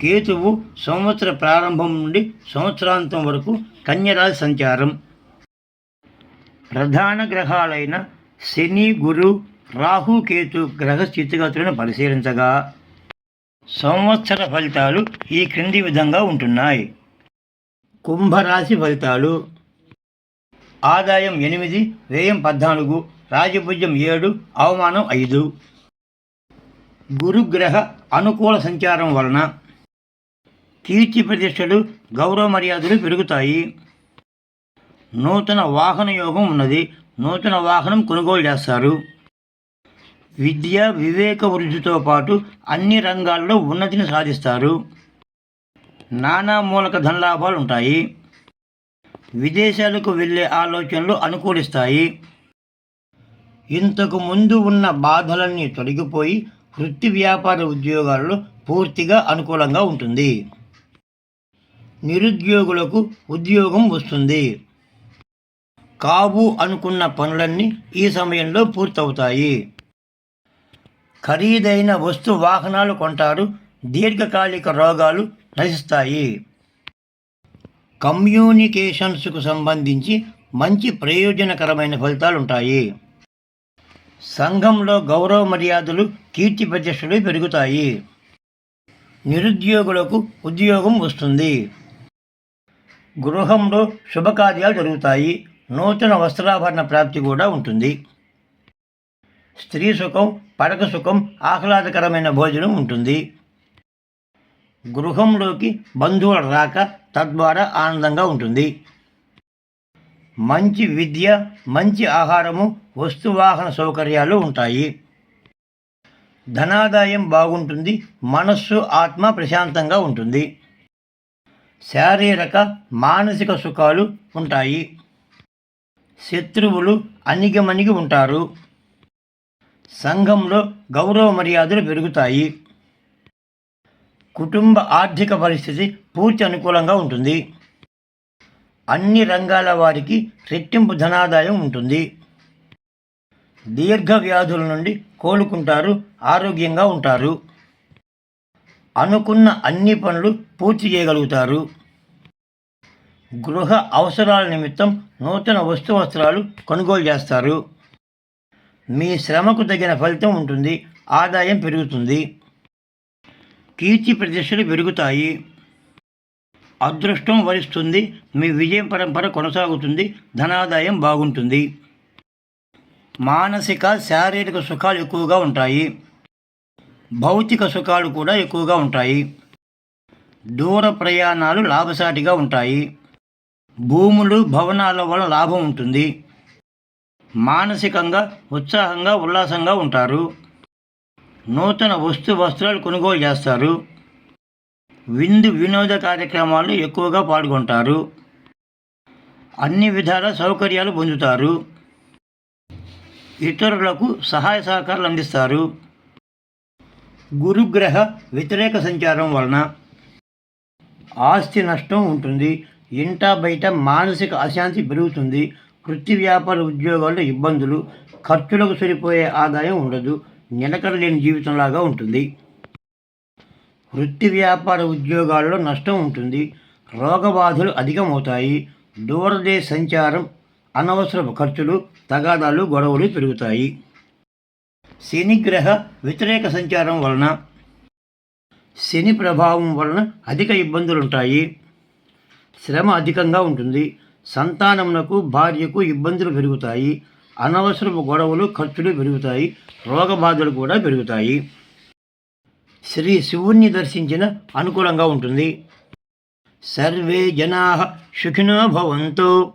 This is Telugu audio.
కేతువు సంవత్సర ప్రారంభం నుండి సంవత్సరాంతం వరకు కన్యరాశి సంచారం. ప్రధాన గ్రహాలైన శని గురు రాహు కేతు గ్రహ స్థితిగతులను పరిశీలించగా సంవత్సర ఫలితాలు ఈ క్రింది విధంగా ఉంటున్నాయి. కుంభరాశి ఫలితాలు ఆదాయం ఎనిమిది వ్యయం పద్నాలుగు రాజభుజ్యం ఏడు అవమానం ఐదు. గురుగ్రహ అనుకూల సంచారం వలన కీర్తి ప్రతిష్టలు గౌరవ మర్యాదలు పెరుగుతాయి. నూతన వాహన యోగం ఉన్నది. నూతన వాహనం కొనుగోలు చేస్తారు. విద్య వివేక వృద్ధితో పాటు అన్ని రంగాల్లో ఉన్నతిని సాధిస్తారు. నానా మూలక ధనలాభాలు ఉంటాయి. విదేశాలకు వెళ్ళే ఆలోచనలు అనుకూలిస్తాయి. ఇంతకు ముందు ఉన్న బాధలన్నీ తొలగిపోయి వృత్తి వ్యాపార ఉద్యోగాలలో పూర్తిగా అనుకూలంగా ఉంటుంది. నిరుద్యోగులకు ఉద్యోగం వస్తుంది. కావు అనుకున్న పనులన్నీ ఈ సమయంలో పూర్తవుతాయి. ఖరీదైన వస్తు వాహనాలు కొంటారు. దీర్ఘకాలిక రోగాలు నశిస్తాయి. కమ్యూనికేషన్స్కు సంబంధించి మంచి ప్రయోజనకరమైన ఫలితాలు ఉంటాయి సంఘంలో గౌరవ మర్యాదలు కీర్తి ప్రతిష్టలు పెరుగుతాయి. నిరుద్యోగులకు ఉద్యోగం వస్తుంది. గృహంలో శుభకార్యాలు జరుగుతాయి. నూతన వస్త్రాభరణ ప్రాప్తి కూడా ఉంటుంది. స్త్రీ సుఖం పడక సుఖం ఆహ్లాదకరమైన భోజనం ఉంటుంది. గృహంలోకి బంధువుల రాక తద్వారా ఆనందంగా ఉంటుంది. మంచి విద్య మంచి ఆహారము వస్తువాహన సౌకర్యాలు ఉంటాయి. ధనాదాయం బాగుంటుంది. మనస్సు ఆత్మ ప్రశాంతంగా ఉంటుంది. శారీరక మానసిక సుఖాలు ఉంటాయి. శత్రువులు అణిగమణిగి ఉంటారు. సంఘంలో గౌరవ మర్యాదలు పెరుగుతాయి. కుటుంబ ఆర్థిక పరిస్థితి పూర్తి అనుకూలంగా ఉంటుంది. అన్ని రంగాల వారికి రెట్టింపు ధనాదాయం ఉంటుంది. దీర్ఘ వ్యాధుల నుండి కోలుకుంటారు ఆరోగ్యంగా ఉంటారు. అనుకున్న అన్ని పనులు పూర్తి చేయగలుగుతారు. గృహ అవసరాల నిమిత్తం నూతన వస్తు వస్త్రాలు కొనుగోలు చేస్తారు. మీ శ్రమకు తగిన ఫలితం ఉంటుంది. ఆదాయం పెరుగుతుంది. కీర్తి ప్రతిష్టలు పెరుగుతాయి. అదృష్టం వరిస్తుంది. మీ విజయం పరంపర కొనసాగుతుంది. ధనాదాయం బాగుంటుంది. మానసిక శారీరక సుఖాలు ఎక్కువగా ఉంటాయి. భౌతిక సుఖాలు కూడా ఎక్కువగా ఉంటాయి. దూర ప్రయాణాలు లాభసాటిగా ఉంటాయి. భూములు భవనాల వల్ల లాభం ఉంటుంది. మానసికంగా ఉత్సాహంగా ఉల్లాసంగా ఉంటారు. నూతన వస్తు వస్త్రాలు కొనుగోలు చేస్తారు. విందు వినోద కార్యక్రమాలు ఎక్కువగా పాల్గొంటారు. అన్ని విధాల సౌకర్యాలు పొందుతారు. ఇతరులకు సహాయ సహకారాలు అందిస్తారు. గురుగ్రహ వ్యతిరేక సంచారం వలన ఆస్తి నష్టం ఉంటుంది. ఇంటా బయట మానసిక అశాంతి పెరుగుతుంది. వృత్తి వ్యాపార ఉద్యోగాల్లో ఇబ్బందులు ఖర్చులకు సరిపోయే ఆదాయం ఉండదు. నిలకడలేని జీవితంలాగా ఉంటుంది. వృత్తి వ్యాపార ఉద్యోగాల్లో నష్టం ఉంటుంది. రోగబాధలు అధికమవుతాయి. దూరదేశ సంచారం అనవసరపు ఖర్చులు తగాదాలు గొడవలు పెరుగుతాయి. శనిగ్రహ వ్యతిరేక సంచారం వలన శని ప్రభావం వలన అధిక ఇబ్బందులు ఉంటాయి శ్రమ అధికంగా ఉంటుంది. సంతానమునకు భార్యకు ఇబ్బందులు పెరుగుతాయి. అనవసరపు గొడవలు ఖర్చులు పెరుగుతాయి. రోగబాధలు కూడా పెరుగుతాయి. శ్రీ శివుణ్ణి దర్శించిన అనుకూలంగా ఉంటుంది. సర్వే జనా సుఖినో భవంతో.